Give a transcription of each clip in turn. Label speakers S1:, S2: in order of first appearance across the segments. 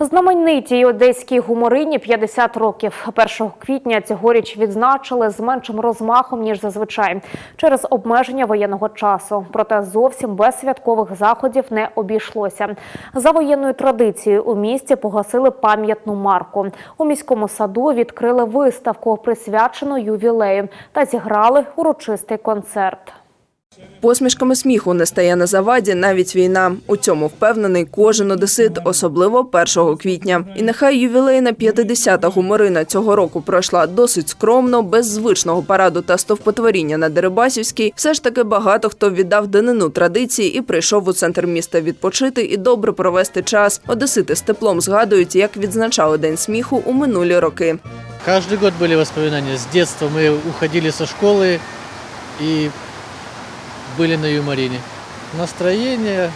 S1: Знаменитій одеській гуморині 50 років. 1 квітня цьогоріч відзначили з меншим розмахом ніж зазвичай через обмеження воєнного часу. Проте зовсім без святкових заходів не обійшлося. За воєнною традицією у місті погасили пам'ятну марку. У міському саду відкрили виставку, присвячену ювілею, та зіграли урочистий концерт.
S2: Посмішками сміху не стає на заваді навіть війна. У цьому впевнений кожен одесит, особливо 1 квітня. І нехай ювілейна 50-та гуморина цього року пройшла досить скромно, без звичного параду та стовпотворіння на Дерибасівській. Все ж таки багато хто віддав данину традиції і прийшов у центр міста відпочити і добре провести час. Одесити з теплом згадують, як відзначали день сміху у минулі роки.
S3: Каждый год были воспоминания. С детства мы уходили со школы и Были на юморине. Настроение,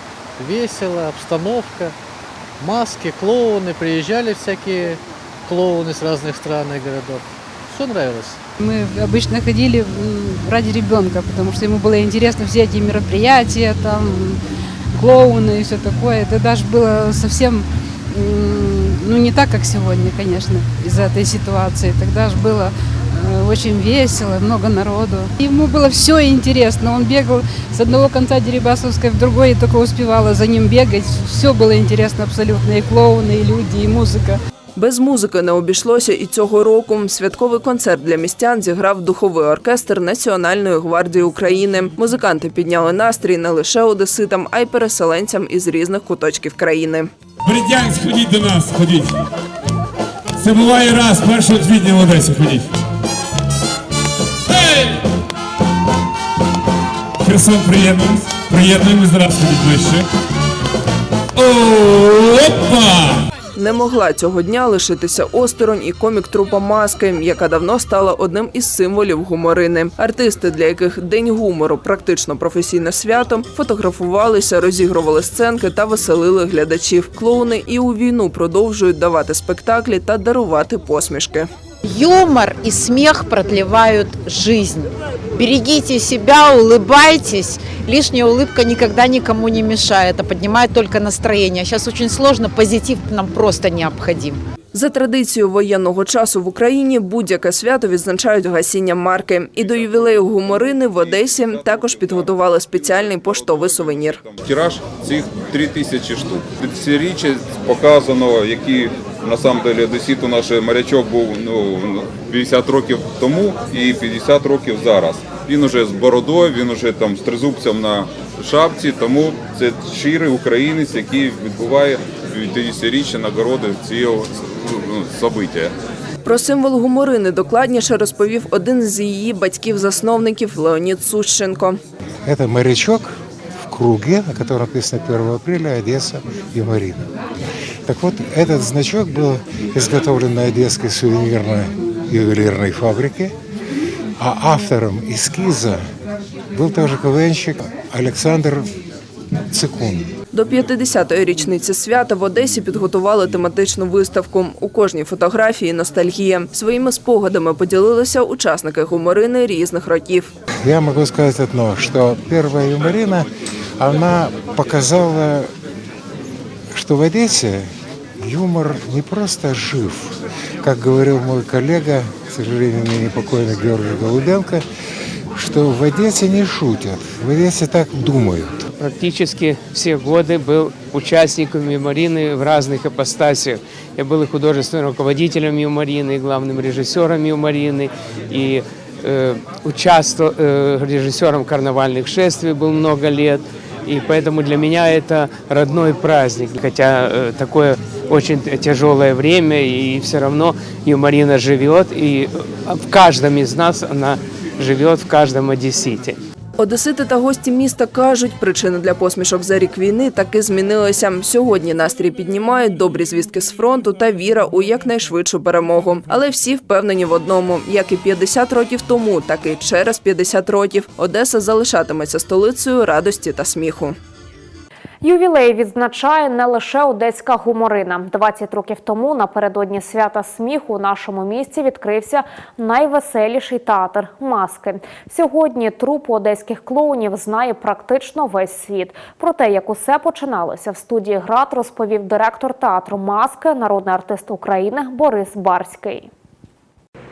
S3: весело, обстановка, маски, клоуны. Приезжали всякие клоуны с разных стран и городов. Все нравилось.
S4: Мы обычно ходили ради ребенка, потому что ему было интересно все эти мероприятия, там, клоуны и все такое. Это даже было совсем, ну, не так, как сегодня, конечно, из-за этой ситуации. Тогда же было очень весело, много народу. Ему было все интересно. Он бегал с одного конца Дерибасовской в другой, и только успевала за ним бегать. Все было интересно абсолютно. И клоуны, и люди, и музыка.
S2: Без музики не обійшлося і цього року. Святковий концерт для містян зіграв духовий оркестр Національної гвардії України. Музиканти підняли настрій не лише одеситам, а й переселенцям із різних куточків країни.
S5: Бердянськ, ходіть до нас, ходіть. Це буває раз, 1 квітня в Одесі ходіть. Херсон, приєднуємось. Приєднуємось, ходіть ближче. Опа!
S2: Не могла цього дня лишитися осторонь і комік трупа маски, яка давно стала одним із символів гуморини. Артисти, для яких день гумору практично професійне свято, фотографувалися, розігрували сценки та веселили глядачів. Клоуни і у війну продовжують давати спектаклі та дарувати посмішки.
S6: Юмор и смех продлевают жизнь. Берегите себя, улыбайтесь. Лишняя улыбка никогда никому не мешает, а поднимает только настроение. Сейчас очень сложно, позитив нам просто необходим.
S2: За традицією воєнного часу в Україні будь-яке свято відзначають гасінням марки. І до ювілею гуморини в Одесі також підготували спеціальний поштовий сувенір.
S7: Тираж цих 3 тисячі штук. Десятиріччя показано, які на самом деле наш морячок був ну 50 років тому і 50 років зараз. Він уже з бородою, він уже там з тризубцем на шапці, тому це щирий українець, який відбуває 50-річчя нагороди цього ну, собиття.
S2: Про символ гуморини докладніше розповів один з її батьків-засновників Леонід Сущенко.
S8: Это морячок в круге, на котором написано 1 апреля Одесса и Марина. Так вот, этот значок был изготовлен на Одесской сувенирной ювелирной фабрике, а автором эскиза был тоже КВНщик Александр Цикун.
S2: До 50-ї річниці свята в Одесі підготували тематичну виставку. У кожній фотографії ностальгія. Своїми спогадами поділилися учасники гуморини різних років.
S8: Я могу сказать одно, что первая юморина, она показала, что в Одессе юмор не просто жив. Как говорил мой коллега, к сожалению, ныне покойный Георгий Голубенко, что в Одессе не шутят, в Одессе так думают.
S9: Практически все годы был участником юморины в разных ипостасях. Я был и художественным руководителем юморины, и главным режиссером юморины, и э, участвовал э, режиссером карнавальных шествий был много лет. И поэтому для меня это родной праздник. Хотя э, такое очень тяжелое время, и все равно юморина живет, и в каждом из нас она живет, в каждом одессите.
S2: Одесити та гості міста кажуть, причини для посмішок за рік війни таки змінилися. Сьогодні настрій піднімають добрі звістки з фронту та віра у якнайшвидшу перемогу. Але всі впевнені в одному: як і 50 років тому, так і через 50 років Одеса залишатиметься столицею радості та сміху.
S1: Ювілей відзначає не лише одеська гуморина. 20 років тому напередодні свята сміху у нашому місті відкрився найвеселіший театр маски. Сьогодні трупу одеських клоунів знає практично весь світ. Про те, як усе починалося в студії ГРАД, розповів директор театру Маски, народний артист України Борис Барський.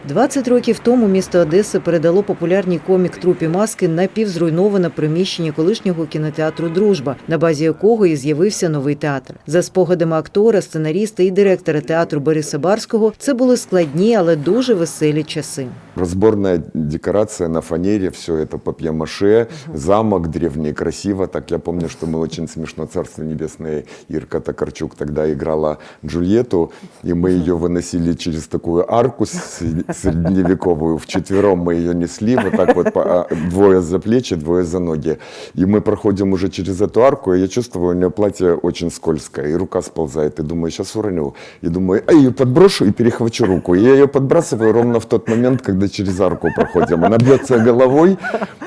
S10: 20 років тому місто Одеси передало популярній комік трупі маски напівзруйноване приміщення колишнього кінотеатру Дружба, на базі якого і з'явився новий театр. За спогадами актора, сценаріста і директора театру Бориса Барського, це були складні, але дуже веселі часи.
S11: Разборная декорация на фанере, все это папье-маше, замок древний, красиво. Так я помню, что мы очень смешно, Царство Небесное, Ирка Токарчук тогда играла Джульетту, и мы ее выносили через такую арку средневековую. Вчетвером мы ее несли, вот так вот, по- а, двое за плечи, двое за ноги. И мы проходим уже через эту арку, и я чувствую, у нее платье очень скользкое, и рука сползает, и думаю, сейчас уроню. И думаю, а ее подброшу и перехвачу руку. И я ее подбрасываю ровно в тот момент, когда через арку проходим. Она бьется головой,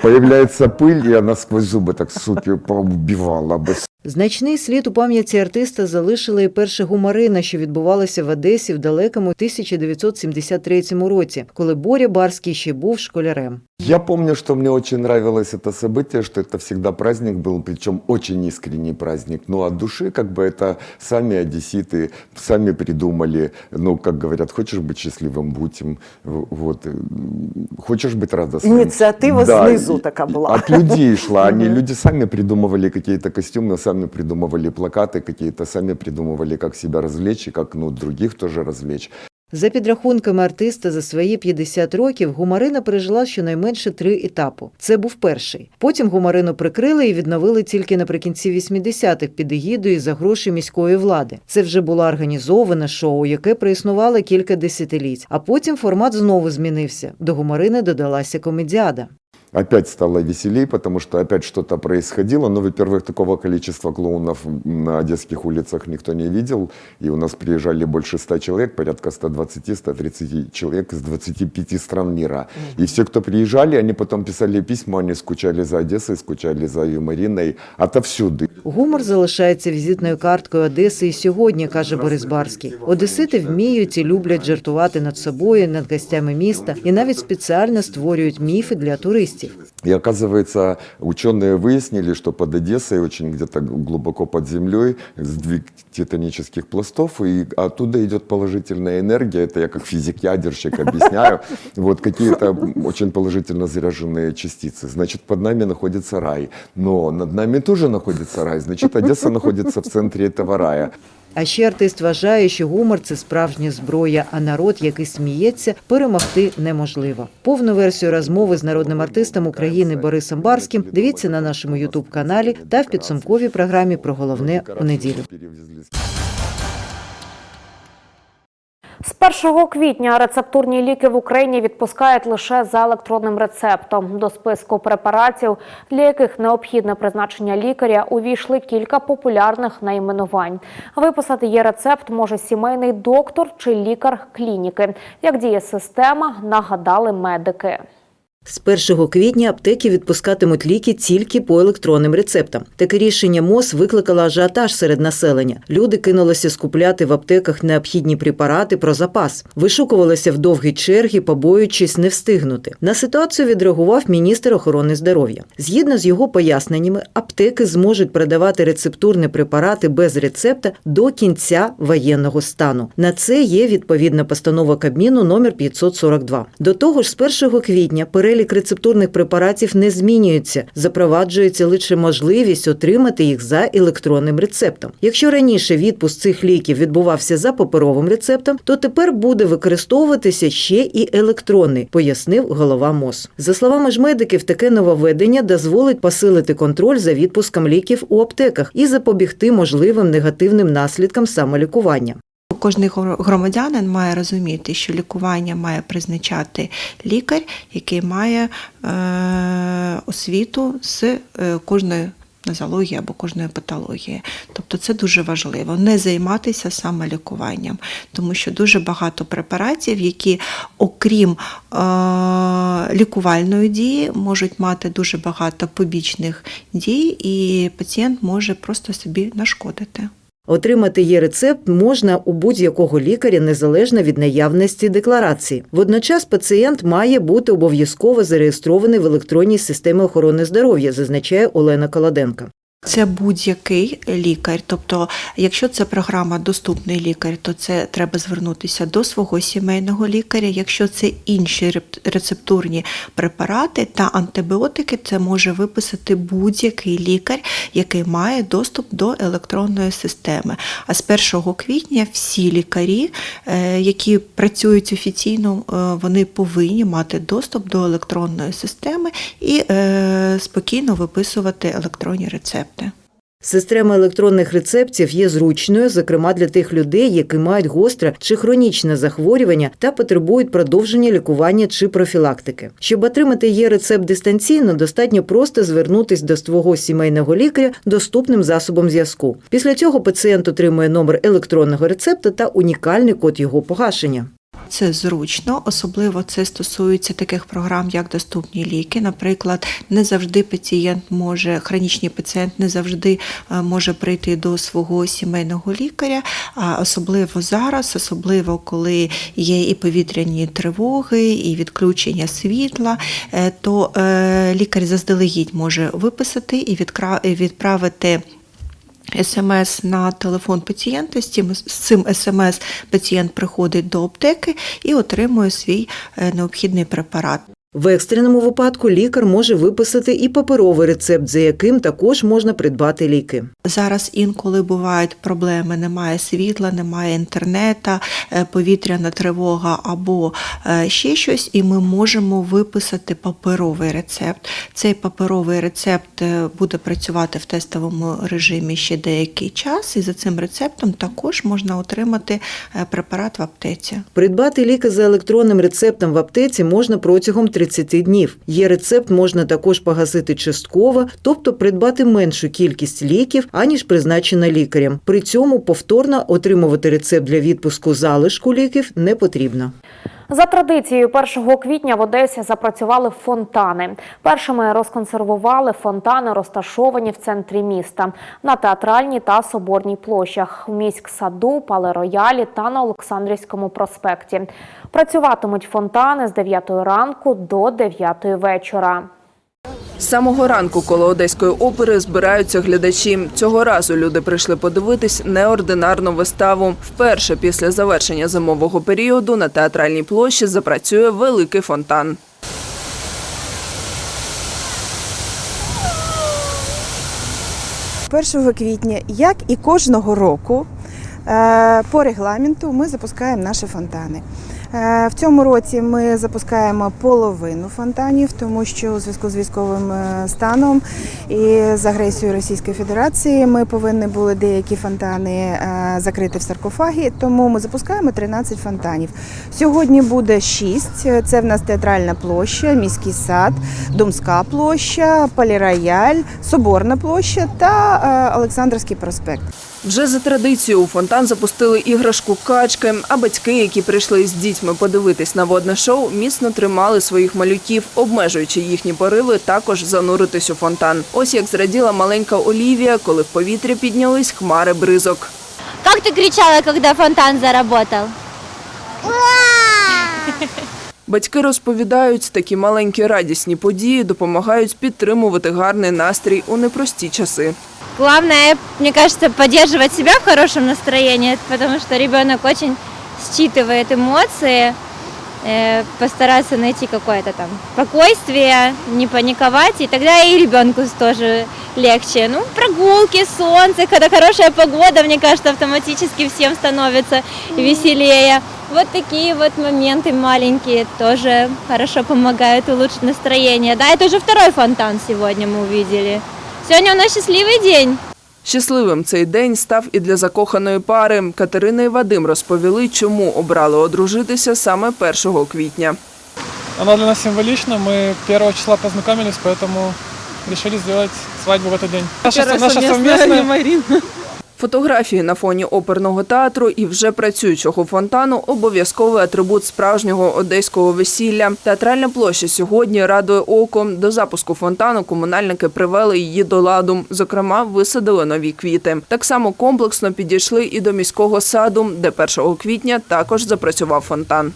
S11: появляется пыль, и она сквозь зубы так, суки, поубивала бы.
S10: Значний слід у пам'яті артиста залишила і перша гумарина, що відбувалася в Одесі в далекому 1973 році, коли Боря Барський ще був школярем.
S11: Я помню, что мне очень нравилось это событие, что это всегда праздник был, причем очень искренний праздник. Ну, от души, как бы это сами одесситы, сами придумали. Ну, как говорят, хочешь быть счастливым, будь им. В- Вот. э, Хочешь быть радостным.
S12: Ініціатива знизу
S11: и-
S12: така
S11: и
S12: була.
S11: От людей шла. Они, люди сами придумывали какие-то костюмы, сами придумывали плакаты какие-то, сами придумывали, как себя развлечь и как, ну, других тоже развлечь.
S10: За підрахунками артиста, за свої 50 років гумарина пережила щонайменше три етапи. Це був перший. Потім гумарину прикрили і відновили тільки наприкінці 80-х під егідою за гроші міської влади. Це вже було організоване шоу, яке проіснувало кілька десятиліть. А потім формат знову змінився. До гумарини додалася комедіада.
S11: Опять стало веселей, потому что опять что-то происходило. Но, во-первых, такого количества клоунов на одесских улицах никто не видел. И у нас приезжали больше 100 человек, порядка 120-130 человек из 25 стран мира. И все, кто приезжали, они потом писали письма, они скучали за Одессой, скучали за Юмариной отовсюду.
S10: Гумор залишається візитною карткою Одеси і сьогодні, каже Борис Барський. Одесити вміють і люблять жартувати над собою, над гостями міста, і навіть спеціально створюють міфи для туристів
S11: И оказывается, ученые выяснили, что под Одессой, очень где-то глубоко под землей, сдвиг титанических пластов, и оттуда идет положительная энергия. Это я как физик-ядерщик объясняю. Вот какие-то очень положительно заряженные частицы. Значит, под нами находится рай. Но над нами тоже находится рай. Значит, Одесса находится в центре этого рая.
S10: А ще артист вважає, що гумор це справжня зброя, а народ, який сміється, перемогти неможливо. Повну версію розмови з народним артистом України Борисом Барським дивіться на нашому Ютуб каналі та в підсумковій програмі про головне у неділю.
S1: З 1 квітня рецептурні ліки в Україні відпускають лише за електронним рецептом. До списку препаратів, для яких необхідне призначення лікаря, увійшли кілька популярних найменувань. Виписати є рецепт може сімейний доктор чи лікар клініки. Як діє система, нагадали медики.
S10: З 1 квітня аптеки відпускатимуть ліки тільки по електронним рецептам. Таке рішення МОЗ викликало ажіотаж серед населення. Люди кинулися скупляти в аптеках необхідні препарати про запас, вишукувалися в довгі черги, побоюючись не встигнути. На ситуацію відреагував міністр охорони здоров'я. Згідно з його поясненнями, аптеки зможуть продавати рецептурні препарати без рецепта до кінця воєнного стану. На це є відповідна постанова Кабміну номер 542. До того ж, з 1 квітня перелік рецептурних препаратів не змінюється, запроваджується лише можливість отримати їх за електронним рецептом. Якщо раніше відпуск цих ліків відбувався за паперовим рецептом, то тепер буде використовуватися ще і електронний, пояснив голова МОЗ. За словами ж медиків, таке нововведення дозволить посилити контроль за відпуском ліків у аптеках і запобігти можливим негативним наслідкам самолікування.
S13: Кожний громадянин має розуміти, що лікування має призначати лікар, який має е, освіту з е, кожної нозології або кожної патології. Тобто це дуже важливо не займатися самолікуванням, тому що дуже багато препаратів, які, окрім е- лікувальної дії, можуть мати дуже багато побічних дій, і пацієнт може просто собі нашкодити.
S10: Отримати її рецепт можна у будь-якого лікаря незалежно від наявності декларації. Водночас пацієнт має бути обов'язково зареєстрований в електронній системі охорони здоров'я, зазначає Олена Колоденка.
S13: Це будь-який лікар. Тобто, якщо це програма Доступний лікар, то це треба звернутися до свого сімейного лікаря. Якщо це інші рецептурні препарати та антибіотики, це може виписати будь-який лікар, який має доступ до електронної системи. А з 1 квітня всі лікарі, е, які працюють офіційно, е, вони повинні мати доступ до електронної системи і е, спокійно виписувати електронні рецепти.
S10: Система електронних рецептів є зручною, зокрема для тих людей, які мають гостре чи хронічне захворювання та потребують продовження лікування чи профілактики. Щоб отримати є рецепт дистанційно, достатньо просто звернутися до свого сімейного лікаря доступним засобом зв'язку. Після цього пацієнт отримує номер електронного рецепта та унікальний код його погашення.
S13: Це зручно, особливо це стосується таких програм, як доступні ліки. Наприклад, не завжди пацієнт може, хронічний пацієнт не завжди е, може прийти до свого сімейного лікаря, а особливо зараз, особливо коли є і повітряні тривоги, і відключення світла, е, то е, лікар заздалегідь може виписати і відправити. СМС на телефон пацієнта. З цим, СМС пацієнт приходить до аптеки і отримує свій е, необхідний препарат.
S10: В екстреному випадку лікар може виписати і паперовий рецепт, за яким також можна придбати ліки.
S13: Зараз інколи бувають проблеми: немає світла, немає інтернету, е, повітряна тривога або е, ще щось, і ми можемо виписати паперовий рецепт. Цей паперовий рецепт е, буде працювати в тестовому режимі ще деякий час, і за цим рецептом також можна отримати препарат в аптеці.
S10: Придбати ліки за електронним рецептом в аптеці можна протягом 30 днів. Є рецепт можна також погасити частково, тобто придбати меншу кількість ліків, аніж призначена лікарем. При цьому повторно отримувати рецепт для відпуску залишку ліків не потрібно.
S1: За традицією, 1 квітня в Одесі запрацювали фонтани. Першими розконсервували фонтани, розташовані в центрі міста на театральній та соборній площах, в міськсаду, пале-роялі та на Олександрівському проспекті. Працюватимуть фонтани з 9 ранку до 9 вечора.
S2: З самого ранку коло одеської опери збираються глядачі. Цього разу люди прийшли подивитись неординарну виставу. Вперше після завершення зимового періоду на театральній площі запрацює великий фонтан.
S12: Першого квітня, як і кожного року, е, по регламенту ми запускаємо наші фонтани. Е, В цьому році ми запускаємо половину фонтанів, тому що у зв'язку з військовим е, станом і з агресією Російської Федерації ми повинні були деякі фонтани е, закрити в саркофагі, тому ми запускаємо 13 фонтанів. Сьогодні буде 6. Це в нас театральна площа, міський сад, Думська площа, Полірояль, Соборна площа та Олександрівський проспект.
S2: Вже за традицією у фонтан запустили іграшку качки, а батьки, які прийшли з дітьми подивитись на водне шоу, міцно тримали своїх малюків, обмежуючи їхні пориви також зануритись у фонтан. Ось як зраділа маленька Олівія, коли в повітря піднялись хмари бризок.
S14: Как ты кричала, когда фонтан заработал?
S2: Батьки розповідають, такі маленькі радісні події допомагають підтримувати гарний настрій у непрості часи.
S14: Главное, мне кажется, поддерживать себя в хорошем настроении, потому что ребенок очень считывает эмоции, э, постараться найти какое-то там спокойствие, не паниковать, и тогда и ребенку тоже легче. Ну, прогулки, солнце, когда хорошая погода, мне кажется, автоматически всем становится веселее. Вот такие вот моменты маленькие тоже хорошо помогают улучшить настроение. Да, это уже второй фонтан сегодня мы увидели. Сегодня у нас счастливый день.
S2: Щасливим цей день став і для закоханої пари. Катерина і Вадим розповіли, чому обрали одружитися саме 1 квітня.
S15: Оно для нас символично. Мы 1 числа познакомились, поэтому решили сделать свадьбу в этот день. Наша, наша совместная...
S2: Фотографії на фоні оперного театру і вже працюючого фонтану обов'язковий атрибут справжнього одеського весілля. Театральна площа сьогодні радує око. До запуску фонтану комунальники привели її до ладу. Зокрема, висадили нові квіти. Так само комплексно підійшли і до міського саду, де 1 квітня також запрацював фонтан.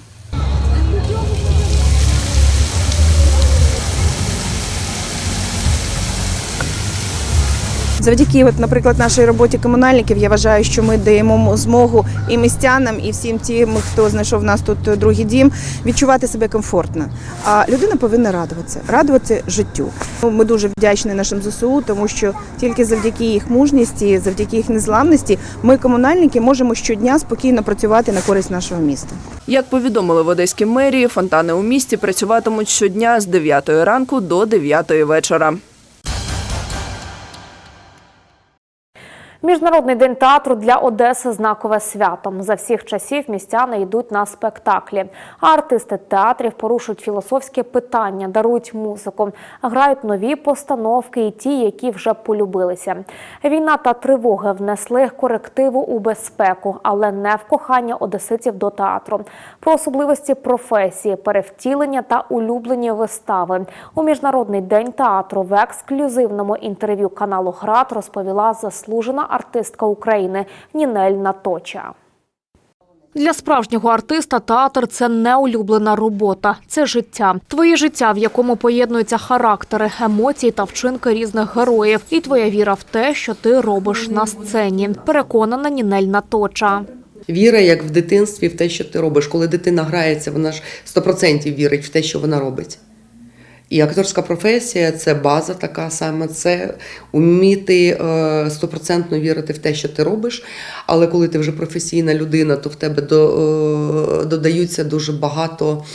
S12: Завдяки, от, наприклад, нашій роботі комунальників, я вважаю, що ми даємо змогу і містянам, і всім тим, хто знайшов в нас тут другий дім, відчувати себе комфортно. А людина повинна радуватися, радуватися життю. Ну, Ми дуже вдячні нашим ЗСУ, тому що тільки завдяки їх мужності, завдяки їх незламності, ми, комунальники, можемо щодня спокійно працювати на користь нашого міста.
S2: Як повідомили в Одеській мерії, фонтани у місті працюватимуть щодня з 9 ранку до 9 вечора.
S1: Міжнародний день театру для Одеси знакове свято. За всіх часів містяни йдуть на спектаклі. А артисти театрів порушують філософські питання, дарують музику, грають нові постановки і ті, які вже полюбилися. Війна та тривоги внесли корективу у безпеку, але не в кохання одеситів до театру. Про особливості професії, перевтілення та улюблені вистави у міжнародний день театру в ексклюзивному інтерв'ю каналу Град розповіла заслужена артистка України Нінель Наточа. Для справжнього артиста театр це не улюблена робота, це життя. Твоє життя, в якому поєднуються характери, емоції та вчинки різних героїв, і твоя віра в те, що ти робиш на сцені. Переконана Нінель Наточа.
S16: Віра, як в дитинстві, в те, що ти робиш. Коли дитина грається, вона ж 100% вірить в те, що вона робить. І акторська професія це база така саме, це вміти е, стопроцентно вірити в те, що ти робиш. Але коли ти вже професійна людина, то в тебе е, додаються дуже багато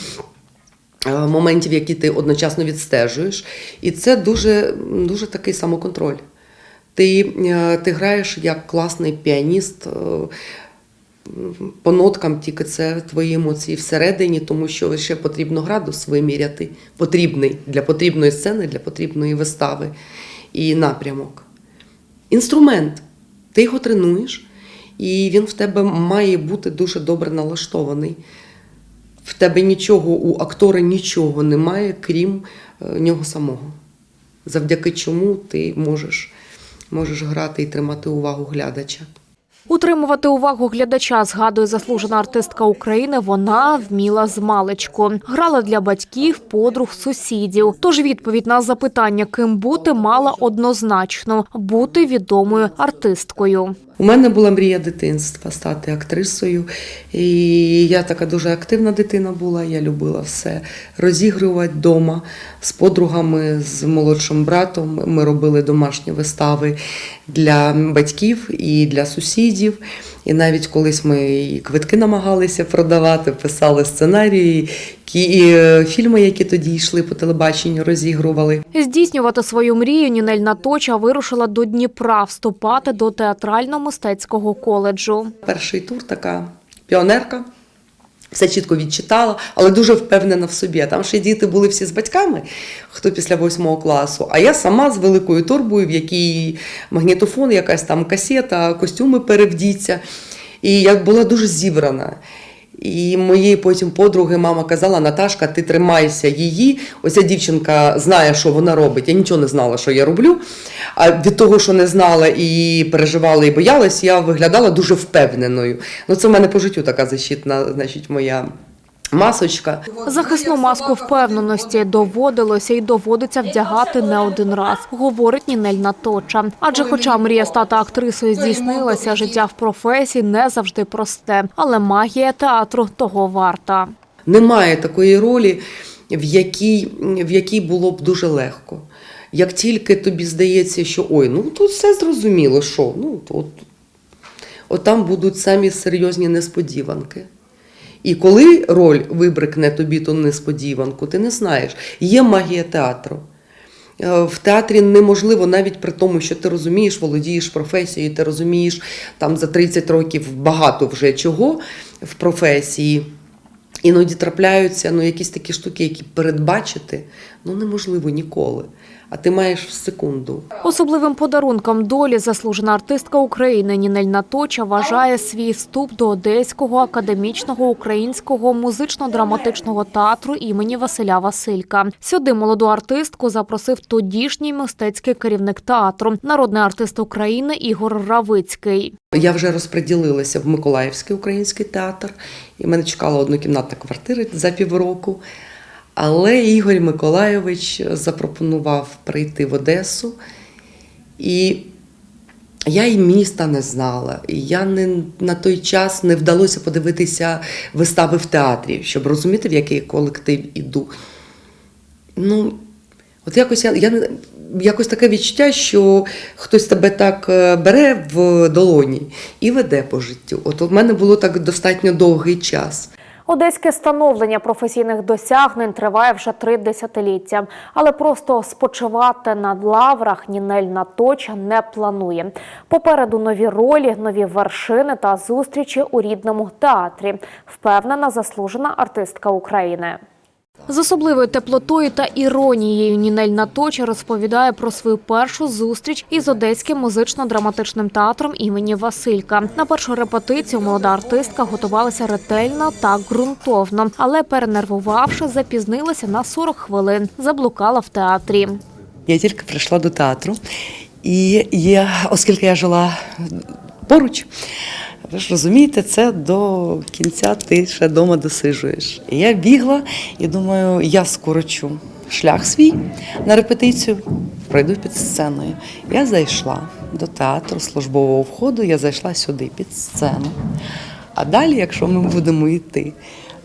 S16: е, моментів, які ти одночасно відстежуєш. І це дуже, дуже такий самоконтроль. Ти, ти граєш як класний піаніст. По ноткам тільки це твої емоції всередині, тому що ще потрібно градус виміряти. Потрібний для потрібної сцени, для потрібної вистави і напрямок. Інструмент. Ти його тренуєш, і він в тебе має бути дуже добре налаштований. В тебе нічого, у актора нічого немає, крім е, нього самого. Завдяки чому ти можеш, можеш грати і тримати увагу глядача.
S1: Утримувати увагу глядача, згадує заслужена артистка України. Вона вміла з маличку. Грала для батьків, подруг, сусідів. Тож відповідь на запитання, ким бути, мала однозначно бути відомою артисткою.
S16: У мене була мрія дитинства стати актрисою. І я така дуже активна дитина була. Я любила все розігрувати вдома з подругами, з молодшим братом. Ми робили домашні вистави для батьків і для сусідів. І навіть колись ми і квитки намагалися продавати, писали сценарії, кі- і фільми, які тоді йшли по телебаченню, розігрували.
S1: Здійснювати свою мрію Нінель Наточа вирушила до Дніпра вступати до театрально-мистецького коледжу.
S16: Перший тур така піонерка. Все чітко відчитала, але дуже впевнена в собі. Там ще діти були всі з батьками, хто після восьмого класу. А я сама з великою торбою, в якій магнітофон, якась там касета, костюми перевдіться. І я була дуже зібрана. І моєї потім подруги мама казала: Наташка, ти тримайся її. Оця дівчинка знає, що вона робить. Я нічого не знала, що я роблю. А від того, що не знала і переживала, і боялась, я виглядала дуже впевненою. Ну, це в мене по життю така защитна, значить, моя. Масочка.
S1: Захисну маску впевненості доводилося і доводиться вдягати не один раз, говорить Нінель Наточа. Адже, хоча мрія стати актрисою здійснилася, життя в професії не завжди просте, але магія театру того варта.
S16: Немає такої ролі, в якій, в якій було б дуже легко. Як тільки тобі здається, що ой, ну тут все зрозуміло, що ну от, от там будуть самі серйозні несподіванки. І коли роль вибрикне тобі ту несподіванку, ти не знаєш. Є магія театру. Е, В театрі неможливо, навіть при тому, що ти розумієш, володієш професією, ти розумієш там за 30 років багато вже чого в професії. Іноді трапляються ну, якісь такі штуки, які передбачити ну, неможливо ніколи. А ти маєш в секунду.
S1: Особливим подарунком долі заслужена артистка України Нінель Наточа вважає свій вступ до Одеського академічного українського музично-драматичного театру імені Василя Василька. Сюди молоду артистку запросив тодішній мистецький керівник театру, народний артист України Ігор Равицький.
S16: Я вже розподілилася в Миколаївський український театр, і мене чекала однокімнатна квартира за півроку. Але Ігор Миколайович запропонував прийти в Одесу, і я і міста не знала. І я не, на той час не вдалося подивитися вистави в театрі, щоб розуміти, в який колектив іду. Ну, от якось я, я якось таке відчуття, що хтось тебе так е, бере в долоні і веде по життю. От у мене було так достатньо довгий час.
S1: Одеське становлення професійних досягнень триває вже три десятиліття, але просто спочивати на лаврах Нінель Наточа не планує. Попереду нові ролі, нові вершини та зустрічі у рідному театрі. Впевнена заслужена артистка України. З особливою теплотою та іронією Нінель Наточа розповідає про свою першу зустріч із Одеським музично-драматичним театром імені Василька. На першу репетицію молода артистка готувалася ретельно та ґрунтовно, але перенервувавши, запізнилася на 40 хвилин. Заблукала в театрі.
S16: Я тільки прийшла до театру, і я, оскільки я жила поруч, ви ж розумієте, це до кінця ти ще вдома досижуєш. І я бігла і думаю, я скорочу шлях свій на репетицію, пройду під сценою. Я зайшла до театру службового входу, я зайшла сюди під сцену. А далі, якщо ми будемо йти,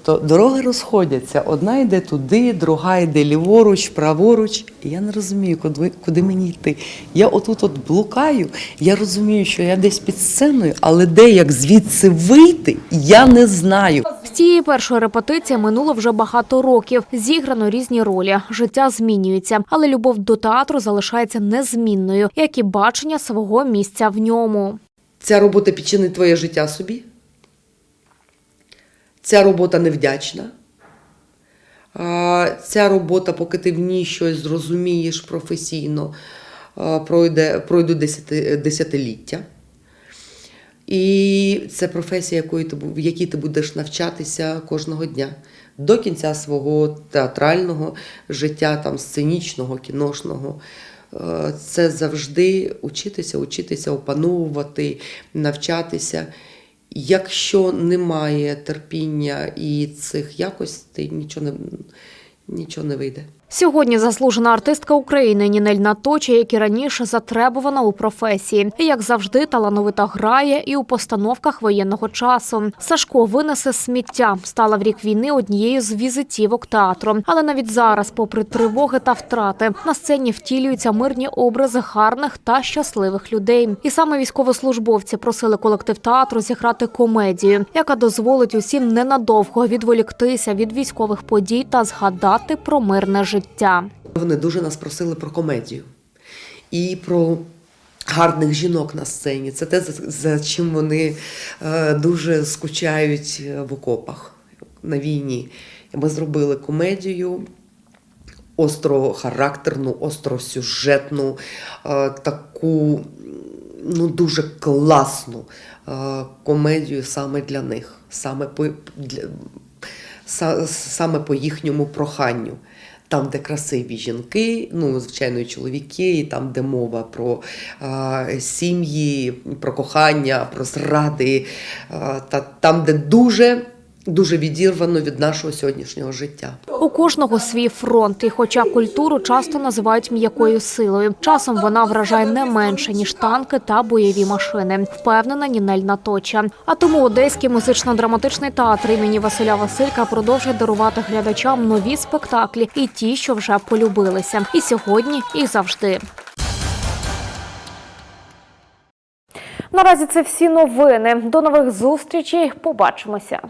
S16: то дороги розходяться. Одна йде туди, друга йде ліворуч, праворуч. І я не розумію, куди, куди мені йти. Я отут от блукаю, я розумію, що я десь під сценою, але де як звідси вийти, я не знаю.
S1: З цієї першої репетиції минуло вже багато років. Зіграно різні ролі. Життя змінюється, але любов до театру залишається незмінною, як і бачення свого місця в ньому.
S16: Ця робота підчинить твоє життя собі. Ця робота невдячна. Ця робота, поки ти в ній щось зрозумієш професійно, а, пройде, десятиліття. І це професія, якої ти, в якій ти будеш навчатися кожного дня до кінця свого театрального життя, там, сценічного, кіношного. Це завжди учитися, учитися, опановувати, навчатися. Якщо немає терпіння і цих якостей, нічого не, нічого не вийде.
S1: Сьогодні заслужена артистка України Нінель Наточа, як і раніше затребувана у професії. І, як завжди, талановита грає і у постановках воєнного часу. Сашко винесе сміття. Стала в рік війни однією з візитівок театру. Але навіть зараз, попри тривоги та втрати, на сцені втілюються мирні образи гарних та щасливих людей. І саме військовослужбовці просили колектив театру зіграти комедію, яка дозволить усім ненадовго відволіктися від військових подій та згадати про мирне життя.
S16: Вони дуже нас просили про комедію і про гарних жінок на сцені. Це те, за, чим вони е, дуже скучають е, в окопах на війні. Ми зробили комедію. Острохарактерну, остросюжетну, е, таку ну, дуже класну комедію саме для них, саме по, для, са- саме по їхньому проханню. Там, де красиві жінки, ну, звичайно, і чоловіки, і там, де мова про е, сім'ї, про кохання, про зради, е, та там, де дуже, дуже відірвано від нашого сьогоднішнього життя.
S1: У кожного свій фронт, і хоча культуру часто називають м'якою силою, часом вона вражає не менше ніж танки та бойові машини. Впевнена Нінель Наточа. А тому Одеський музично-драматичний театр імені Василя Василька продовжує дарувати глядачам нові спектаклі і ті, що вже полюбилися, і сьогодні, і завжди. Наразі це всі новини. До нових зустрічей. Побачимося.